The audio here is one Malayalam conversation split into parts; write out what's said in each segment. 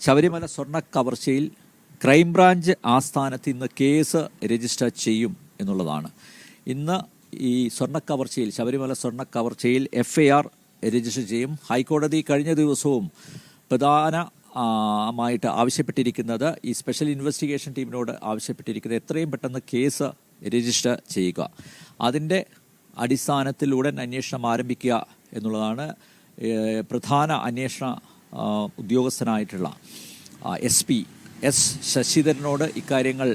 ശബരിമല സ്വർണ കവർച്ചയിൽ ക്രൈംബ്രാഞ്ച് ആസ്ഥാനത്ത് ഇന്ന് കേസ് രജിസ്റ്റർ ചെയ്യും എന്നുള്ളതാണ്. ഇന്ന് ഈ സ്വർണ കവർച്ചയിൽ ശബരിമല സ്വർണ കവർച്ചയിൽ എഫ് ഐ ആർ രജിസ്റ്റർ ചെയ്യും. ഹൈക്കോടതി കഴിഞ്ഞ ദിവസവും പ്രധാന മായിട്ട് ആവശ്യപ്പെട്ടിരിക്കുന്നത് ഈ സ്പെഷ്യൽ ഇൻവെസ്റ്റിഗേഷൻ ടീമിനോട് ആവശ്യപ്പെട്ടിരിക്കുന്നത് എത്രയും പെട്ടെന്ന് കേസ് രജിസ്റ്റർ ചെയ്യുക. അതിന്റെ അടിസ്ഥാനത്തിൽ ഉടൻ അന്വേഷണം ആരംഭിക്കുക എന്നുള്ളതാണ് പ്രധാന അന്വേഷണ ഉദ്യോഗസ്ഥനായിട്ടുള്ള എസ് പി എസ് ശശിധരനോട് ഇക്കാര്യങ്ങൾ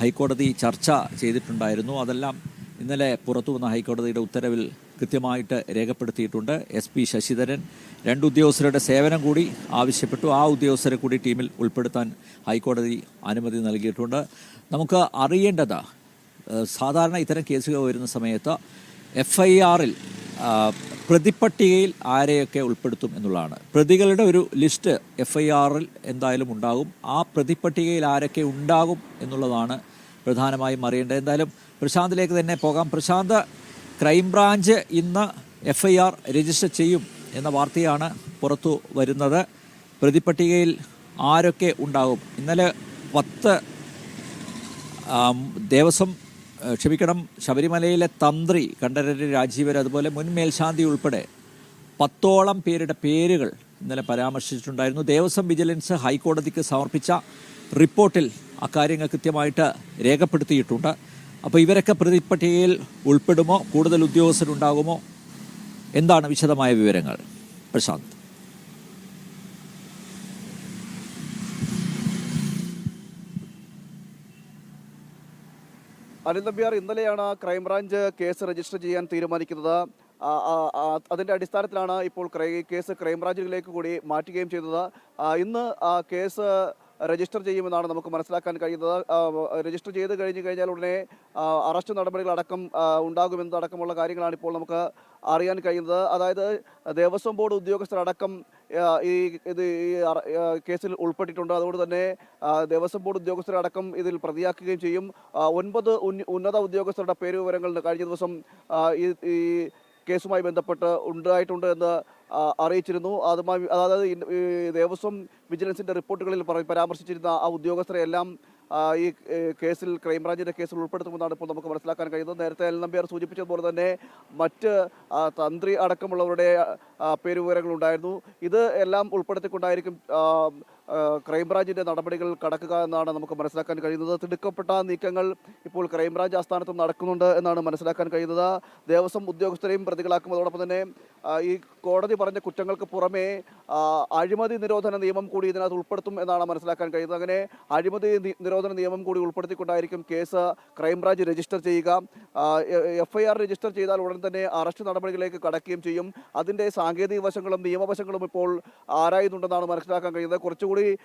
ഹൈക്കോടതി ചർച്ച ചെയ്തിട്ടുണ്ടായിരുന്നു. അതെല്ലാം ഇന്നലെ പുറത്തു വന്ന ഹൈക്കോടതിയുടെ ഉത്തരവിൽ കൃത്യമായിട്ട് രേഖപ്പെടുത്തിയിട്ടുണ്ട്. എസ് പി ശശിധരൻ രണ്ട് ഉദ്യോഗസ്ഥരുടെ സേവനം കൂടി ആവശ്യപ്പെട്ടു. ആ ഉദ്യോഗസ്ഥരെ കൂടി ടീമിൽ ഉൾപ്പെടുത്താൻ ഹൈക്കോടതി അനുമതി നൽകിയിട്ടുണ്ട്. നമുക്ക് അറിയേണ്ടത് സാധാരണ ഇത്തരം കേസുകൾ വരുന്ന സമയത്ത് എഫ് ഐ ആറിൽ പ്രതിപ്പട്ടികയിൽ ആരെയൊക്കെ ഉൾപ്പെടുത്തും എന്നുള്ളതാണ്. പ്രതികളുടെ ഒരു ലിസ്റ്റ് എഫ് ഐ ആറിൽ എന്തായാലും ഉണ്ടാകും. ആ പ്രതിപ്പട്ടികയിൽ ആരൊക്കെ ഉണ്ടാകും എന്നുള്ളതാണ് പ്രധാനമായും അറിയേണ്ടത്. എന്തായാലും പ്രശാന്തിലേക്ക് തന്നെ പോകാം. പ്രശാന്ത് ക്രൈംബ്രാഞ്ച് ഇന്ന് എഫ് ഐ ആർ രജിസ്റ്റർ ചെയ്യും എന്ന വാർത്തയാണ് പുറത്തു വരുന്നത്. പ്രതിപ്പട്ടികയിൽ ആരൊക്കെ ഉണ്ടാകും? ഇന്നലെ പത്ത് ദേവസ്വം ക്ഷമിക്കണം ശബരിമലയിലെ തന്ത്രി കണ്ഠരര് രാജീവർ അതുപോലെ മുൻ മേൽശാന്തി ഉൾപ്പെടെ പത്തോളം പേരുടെ പേരുകൾ ഇന്നലെ പരാമർശിച്ചിട്ടുണ്ടായിരുന്നു. ദേവസ്വം വിജിലൻസ് ഹൈക്കോടതിക്ക് സമർപ്പിച്ച റിപ്പോർട്ടിൽ അക്കാര്യങ്ങൾ കൃത്യമായിട്ട് രേഖപ്പെടുത്തിയിട്ടുണ്ട്. അപ്പോൾ ഇവരൊക്കെ പ്രതിപട്ടികയിൽ ഉൾപ്പെടുമോ? കൂടുതൽ ഉദ്യോഗസ്ഥരുണ്ടാകുമോ? എന്താണ് വിശദമായ വിവരങ്ങൾ? പ്രശാന്ത്. അനിൽ ഇന്നലെയാണ് ക്രൈംബ്രാഞ്ച് കേസ് രജിസ്റ്റർ ചെയ്യാൻ തീരുമാനിക്കുന്നത്. അതിന്റെ അടിസ്ഥാനത്തിലാണ് ഇപ്പോൾ കേസ് ക്രൈംബ്രാഞ്ചിലേക്ക് കൂടി മാറ്റുകയും ചെയ്തത്. ഇന്ന് കേസ് രജിസ്റ്റർ ചെയ്യുമെന്നാണ് നമുക്ക് മനസ്സിലാക്കാൻ കഴിയുന്നത്. രജിസ്റ്റർ ചെയ്ത് കഴിഞ്ഞു കഴിഞ്ഞാൽ ഉടനെ അറസ്റ്റ് നടപടികളടക്കം ഉണ്ടാകുമെന്നതടക്കമുള്ള കാര്യങ്ങളാണ് ഇപ്പോൾ നമുക്ക് അറിയാൻ കഴിയുന്നത്. അതായത് ദേവസ്വം ബോർഡ് ഉദ്യോഗസ്ഥരടക്കം ഈ ഇത് ഈ കേസിൽ ഉൾപ്പെട്ടിട്ടുണ്ട്. അതുകൊണ്ട് തന്നെ ദേവസ്വം ബോർഡ് ഉദ്യോഗസ്ഥരടക്കം ഇതിൽ പ്രതിയാക്കുകയും ചെയ്യും. ഒൻപത് ഉന്നത ഉദ്യോഗസ്ഥരുടെ പേര് വിവരങ്ങൾ കഴിഞ്ഞ ദിവസം ഈ കേസുമായി ബന്ധപ്പെട്ട് ഉണ്ടായിട്ടുണ്ട് എന്ന് അറിയിച്ചിരുന്നു. അതുമായി അതായത് ദേവസ്വം വിജിലൻസിന്റെ റിപ്പോർട്ടുകളിൽ പരാമർശിച്ചിരുന്ന ആ ഉദ്യോഗസ്ഥരെ എല്ലാം ഈ കേസിൽ ക്രൈംബ്രാഞ്ചിന്റെ കേസിൽ ഉൾപ്പെടുത്തുമെന്നാണ് ഇപ്പോൾ നമുക്ക് മനസ്സിലാക്കാൻ കഴിയുന്നത്. നേരത്തെ എൽ നമ്പ്യാർ സൂചിപ്പിച്ചതുപോലെ തന്നെ മറ്റ് തന്ത്രി അടക്കമുള്ളവരുടെ ഉണ്ടായിരുന്നു ഇത് എല്ലാം ഉൾപ്പെടുത്തിക്കൊണ്ടായിരിക്കും ക്രൈംബ്രാഞ്ചിന്റെ നടപടികൾ കടക്കുക എന്നാണ് നമുക്ക് മനസ്സിലാക്കാൻ കഴിയുന്നത്. തിടുക്കപ്പെട്ട നീക്കങ്ങൾ ഇപ്പോൾ ക്രൈംബ്രാഞ്ച് ആസ്ഥാനത്തും നടക്കുന്നുണ്ട് എന്നാണ് മനസ്സിലാക്കാൻ കഴിയുന്നത്. ദേവസ്വം ഉദ്യോഗസ്ഥരെയും പ്രതികളാക്കും അതോടൊപ്പം തന്നെ ഈ കോടതി പറഞ്ഞ കുറ്റങ്ങൾക്ക് പുറമേ അഴിമതി നിരോധന നിയമം കൂടി ഇതിനകത്ത് ഉൾപ്പെടുത്തും എന്നാണ് മനസ്സിലാക്കാൻ കഴിയുന്നത്. അങ്ങനെ അഴിമതി നിരോധന നിയമം കൂടി ഉൾപ്പെടുത്തിക്കൊണ്ടായിരിക്കും കേസ് ക്രൈംബ്രാഞ്ച് രജിസ്റ്റർ ചെയ്യുക. എഫ് രജിസ്റ്റർ ചെയ്താൽ ഉടൻ തന്നെ അറസ്റ്റ് നടപടികളിലേക്ക് കടക്കുകയും ചെയ്യും. അതിന്റെ സാങ്കേതിക വശങ്ങളും നിയമവശങ്ങളും ഇപ്പോൾ ആരായുന്നുണ്ടെന്നാണ് മനസ്സിലാക്കാൻ കഴിയുന്നത്. കുറച്ചുകൂടി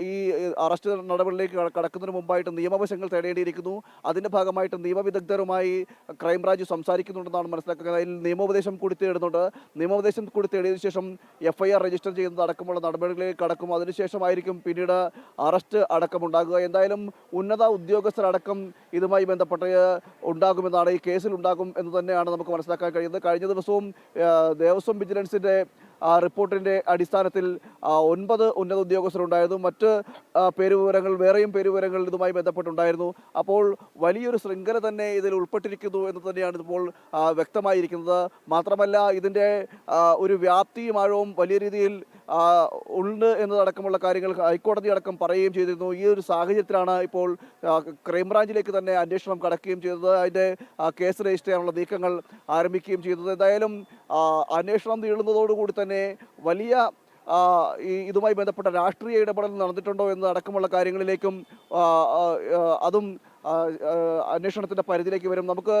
ഈ അറസ്റ്റ് നടപടികളിലേക്ക് കട- കടക്കുന്നതിന് മുമ്പായിട്ട് നിയമവശങ്ങൾ തേടേണ്ടിയിരിക്കുന്നു. അതിന്റെ ഭാഗമായിട്ട് നിയമവിദഗ്ധരുമായി ക്രൈംബ്രാഞ്ച് സംസാരിക്കുന്നുണ്ടെന്നാണ് മനസ്സിലാക്കുന്നത്. അതിൽ നിയമോപദേശം കൂടി തേടുന്നുണ്ട്. നിയമോപദേശം കൂടി തേടിയതിനു ശേഷം എഫ് ഐ ആർ രജിസ്റ്റർ ചെയ്യുന്നത് അടക്കമുള്ള നടപടികളിലേക്ക് കടക്കും. അതിനുശേഷമായിരിക്കും പിന്നീട് അറസ്റ്റ് അടക്കമുണ്ടാകുക. എന്തായാലും ഉന്നത ഉദ്യോഗസ്ഥരടക്കം ഇതുമായി ബന്ധപ്പെട്ട് ഉണ്ടാകുമെന്നാണ് ഈ കേസിൽ ഉണ്ടാകും എന്ന് തന്നെയാണ് നമുക്ക് മനസ്സിലാക്കാൻ കഴിയുന്നത്. കഴിഞ്ഞ ദിവസവും ദേവസ്വം വിജിലൻസിന്റെ ആ, റിപ്പോർട്ടിന്റെ അടിസ്ഥാനത്തിൽ ഒൻപത് ഉന്നത ഉദ്യോഗസ്ഥരുണ്ടായിരുന്നു. മറ്റ് പേരുവിവരങ്ങൾ വേറെയും പേരുവിവരങ്ങൾ ഇതുമായി ബന്ധപ്പെട്ടുണ്ടായിരുന്നു. അപ്പോൾ വലിയൊരു ശൃംഖല തന്നെ ഇതിൽ ഉൾപ്പെട്ടിരിക്കുന്നു എന്ന് തന്നെയാണ് ഇപ്പോൾ വ്യക്തമായിരിക്കുന്നത്. മാത്രമല്ല ഇതിന്റെ ഒരു വ്യാപ്തിയും ആഴവും വലിയ രീതിയിൽ ഉണ്ട് എന്നതടക്കമുള്ള കാര്യങ്ങൾ ഹൈക്കോടതി അടക്കം പറയുകയും ചെയ്തിരുന്നു. ഈ ഒരു സാഹചര്യത്തിലാണ് ഇപ്പോൾ ക്രൈംബ്രാഞ്ചിലേക്ക് തന്നെ അന്വേഷണം കടക്കുകയും ചെയ്തത്. അതിന്റെ കേസ് രജിസ്റ്റർ ചെയ്യാനുള്ള നീക്കങ്ങൾ ആരംഭിക്കുകയും ചെയ്തത്. എന്തായാലും അന്വേഷണം നീളുന്നതോടുകൂടി തന്നെ വലിയ ആ, ഇതുമായി ബന്ധപ്പെട്ട രാഷ്ട്രീയ ഇടപെടൽ നടന്നിട്ടുണ്ടോ എന്ന് അടക്കമുള്ള കാര്യങ്ങളിലേക്കും അതും ആ, പരിധിയിലേക്ക് വരും. നമുക്ക്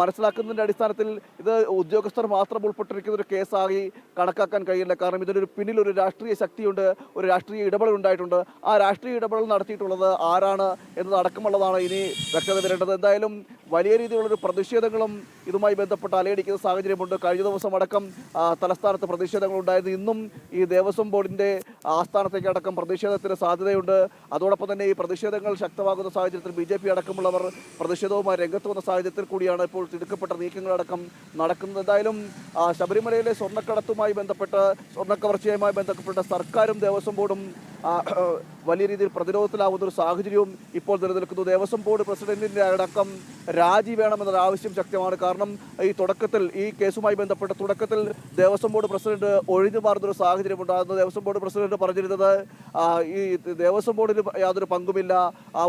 മനസ്സിലാക്കുന്നതിന്റെ അടിസ്ഥാനത്തിൽ ഇത് ഉദ്യോഗസ്ഥർ മാത്രം ഉൾപ്പെട്ടിരിക്കുന്ന ഒരു കേസായി കണക്കാക്കാൻ കഴിയില്ല. കാരണം ഇതിനൊരു പിന്നിൽ ഒരു രാഷ്ട്രീയ ശക്തിയുണ്ട് ഒരു രാഷ്ട്രീയ ഇടപെടൽ ഉണ്ടായിട്ടുണ്ട്. ആ രാഷ്ട്രീയ ഇടപെടൽ നടത്തിയിട്ടുള്ളത് ആരാണ് എന്നത് അടക്കമുള്ളതാണ് ഇനി വ്യക്തത വരേണ്ടത്. എന്തായാലും വലിയ രീതിയിലുള്ളൊരു പ്രതിഷേധങ്ങളും ഇതുമായി ബന്ധപ്പെട്ട് അലയടിക്കുന്ന സാഹചര്യമുണ്ട്. കഴിഞ്ഞ ദിവസം അടക്കം തലസ്ഥാനത്ത് പ്രതിഷേധങ്ങൾ ഉണ്ടായത് ഇന്നും ഈ ദേവസ്വം ബോർഡിന്റെ ആസ്ഥാനത്തേക്ക് അടക്കം പ്രതിഷേധത്തിന് സാധ്യതയുണ്ട്. അതോടൊപ്പം തന്നെ ഈ പ്രതിഷേധങ്ങൾ ശക്തമാകുന്ന സാഹചര്യത്തിൽ ബി ജെ പി അടക്കമുള്ളവർ പ്രതിഷേധവുമായി രംഗത്ത് വന്ന സാഹചര്യത്തിൽ കൂടിയാണ് ഇപ്പോൾ തിടുക്കപ്പെട്ട നീക്കങ്ങളടക്കം നടക്കുന്നത്. എന്തായാലും ശബരിമലയിലെ സ്വർണക്കടത്തുമായി ബന്ധപ്പെട്ട് സ്വർണക്കവർച്ചയുമായി ബന്ധപ്പെട്ട സർക്കാരും ദേവസ്വം ബോർഡും വലിയ രീതിയിൽ പ്രതിരോധത്തിലാവുന്ന ഒരു സാഹചര്യവും ഇപ്പോൾ നിലനിൽക്കുന്നു. ദേവസ്വം ബോർഡ് പ്രസിഡന്റിന്റെ അടക്കം രാജി വേണമെന്നൊരു ആവശ്യം ശക്തമാണ്. കാരണം ഈ തുടക്കത്തിൽ ഈ കേസുമായി ബന്ധപ്പെട്ട തുടക്കത്തിൽ ദേവസ്വം ബോർഡ് പ്രസിഡന്റ് ഒഴിഞ്ഞു മാറുന്ന ഒരു സാഹചര്യം ഉണ്ടായിരുന്നു. ദേവസ്വം ബോർഡ് പ്രസിഡന്റ് പറഞ്ഞിരുന്നത് ഈ ദേവസ്വം ബോർഡിന് യാതൊരു പങ്കുമില്ല.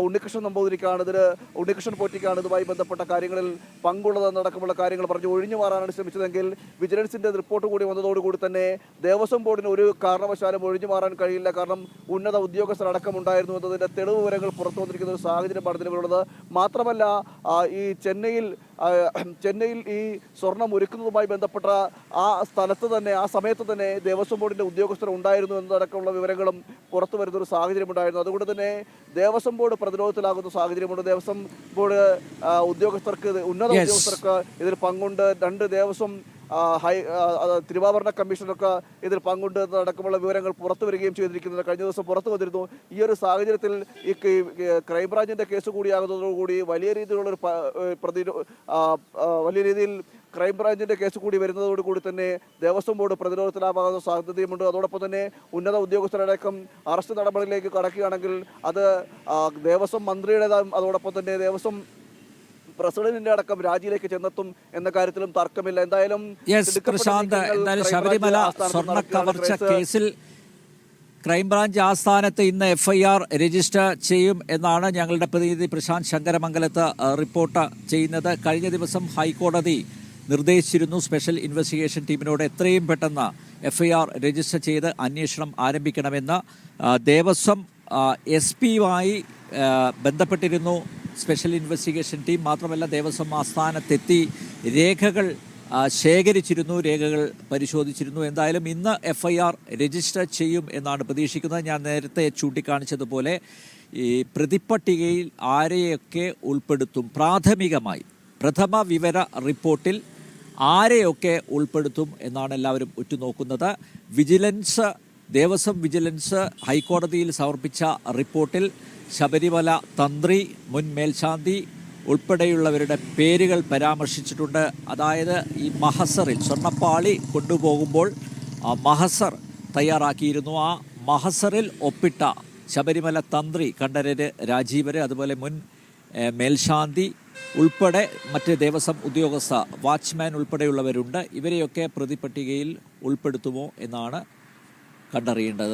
ഉണ്ണികൃഷ്ണൻ നമ്പൂതിരിക്കാണ് ഇതിന് ഉണ്ണികൃഷ്ണൻ പോറ്റിക്കാണ് ഇതുമായി ബന്ധപ്പെട്ട കാര്യങ്ങളിൽ പങ്കുള്ളതെന്നടക്കമുള്ള കാര്യങ്ങൾ പറഞ്ഞ് ഒഴിഞ്ഞു മാറാനാണ് ശ്രമിച്ചതെങ്കിൽ വിജിലൻസിന്റെ റിപ്പോർട്ട് കൂടി വന്നതോടുകൂടി തന്നെ ദേവസ്വം ബോർഡിന് ഒരു കാരണവശാലും ഒഴിഞ്ഞു മാറാൻ കഴിയില്ല. കാരണം ഉന്നത ഉദ്യോഗസ്ഥർ അടക്കമുണ്ടായിരുന്നു എന്നതിന്റെ തെളിവ് വിവരങ്ങൾ പുറത്തു വന്നിരിക്കുന്ന ഒരു സാഹചര്യമാണ് നിലവിലുള്ളത് മാത്രമല്ല ആ, ഈ ചെന്നൈയിൽ ചെന്നൈയിൽ ഈ സ്വർണം ഒരുക്കുന്നതുമായി ബന്ധപ്പെട്ട ആ സ്ഥലത്ത് തന്നെ ആ സമയത്ത് തന്നെ ദേവസ്വം ബോർഡിന്റെ ഉദ്യോഗസ്ഥർ ഉണ്ടായിരുന്നു എന്നതടക്കമുള്ള വിവരങ്ങളും പുറത്തു വരുന്നൊരു സാഹചര്യം ഉണ്ടായിരുന്നു. അതുകൊണ്ട് തന്നെ ദേവസ്വം ബോർഡ് പ്രതിരോധത്തിലാകുന്ന സാഹചര്യമുണ്ട്. ദേവസ്വം ബോർഡ് ഉദ്യോഗസ്ഥർക്ക് ഉന്നത ഉദ്യോഗസ്ഥർക്ക് ഇതിൽ പങ്കുണ്ട്. രണ്ട് ദേവസ്വം ഹൈ തിരുവാഭരണ കമ്മീഷനൊക്കെ ഇതിൽ പങ്കുണ്ട് അടക്കമുള്ള വിവരങ്ങൾ പുറത്തു വരികയും ചെയ്തിരിക്കുന്നത് കഴിഞ്ഞ ദിവസം പുറത്തു വന്നിരുന്നു. ഈ ഒരു സാഹചര്യത്തിൽ ഈ ക്രൈംബ്രാഞ്ചിന്റെ കേസ് കൂടിയാകുന്നതോടുകൂടി വലിയ രീതിയിലുള്ളൊരു പ്രതി വലിയ രീതിയിൽ ക്രൈംബ്രാഞ്ചിന്റെ കേസ് കൂടി വരുന്നതോടുകൂടി തന്നെ ദേവസ്വം ബോർഡ് പ്രതിരോധത്തിലാവാകുന്ന സാധ്യതയുമുണ്ട്. അതോടൊപ്പം തന്നെ ഉന്നത ഉദ്യോഗസ്ഥരടക്കം അറസ്റ്റ് നടപടിയിലേക്ക് കടക്കുകയാണെങ്കിൽ അത് ദേവസ്വം മന്ത്രിയുടേതായും അതോടൊപ്പം തന്നെ ദേവസ്വം പ്രസിഡന്റിന്റെ അടക്കം രാജിയിലേക്ക് ചെന്നെത്തും എന്ന കാര്യത്തിലും തർക്കമില്ല. എന്തായാലും പ്രശാന്ത് ശബരിമല സ്വർണ കവർച്ച കേസിൽ ക്രൈംബ്രാഞ്ച് ആസ്ഥാനത്ത് ഇന്ന് എഫ് ഐ ആർ രജിസ്റ്റർ ചെയ്യും എന്നാണ് ഞങ്ങളുടെ പ്രതിനിധി പ്രശാന്ത് ശങ്കരമംഗലത്ത് റിപ്പോർട്ട് ചെയ്യുന്നത്. കഴിഞ്ഞ ദിവസം ഹൈക്കോടതി നിർദ്ദേശിച്ചിരുന്നു സ്പെഷ്യൽ ഇൻവെസ്റ്റിഗേഷൻ ടീമിനോട് എത്രയും പെട്ടെന്ന് എഫ് ഐ ആർ രജിസ്റ്റർ ചെയ്ത് അന്വേഷണം ആരംഭിക്കണമെന്ന്. ദേവസ്വം എസ് പിയുമായി ബന്ധപ്പെട്ടിരുന്നു. സ്പെഷ്യൽ ഇൻവെസ്റ്റിഗേഷൻ ടീം മാത്രമല്ല ദേവസ്വം ആസ്ഥാനത്തെത്തി രേഖകൾ ശേഖരിച്ചിരുന്നു രേഖകൾ പരിശോധിച്ചിരുന്നു. എന്തായാലും ഇന്ന് എഫ് ഐ ആർ രജിസ്റ്റർ ചെയ്യും എന്നാണ് പ്രതീക്ഷിക്കുന്നത്. ഞാൻ നേരത്തെ ചൂണ്ടിക്കാണിച്ചതുപോലെ ഈ പ്രതിപ്പട്ടികയിൽ ആരെയൊക്കെ ഉൾപ്പെടുത്തും? പ്രാഥമികമായി പ്രഥമ വിവര റിപ്പോർട്ടിൽ ആരെയൊക്കെ ഉൾപ്പെടുത്തും എന്നാണ് എല്ലാവരും ഉറ്റുനോക്കുന്നത്. വിജിലൻസ് ദേവസ്വം വിജിലൻസ് ഹൈക്കോടതിയിൽ സമർപ്പിച്ച റിപ്പോർട്ടിൽ ശബരിമല തന്ത്രി മുൻ മേൽശാന്തി ഉൾപ്പെടെയുള്ളവരുടെ പേരുകൾ പരാമർശിച്ചിട്ടുണ്ട്. അതായത് ഈ മഹസറിൽ സ്വർണപ്പാളി കൊണ്ടുപോകുമ്പോൾ മഹസർ തയ്യാറാക്കിയിരുന്നു. ആ മഹസറിൽ ഒപ്പിട്ട ശബരിമല തന്ത്രി കണ്ഠരര് രാജീവര് അതുപോലെ മുൻ മേൽശാന്തി ഉൾപ്പെടെ മറ്റ് ദേവസ്വം ഉദ്യോഗസ്ഥ വാച്ച്മാൻ ഉൾപ്പെടെയുള്ളവരുണ്ട്. ഇവരെയൊക്കെ പ്രതിപട്ടികയിൽ ഉൾപ്പെടുത്തുമോ എന്നാണ് കണ്ടറിയേണ്ടത്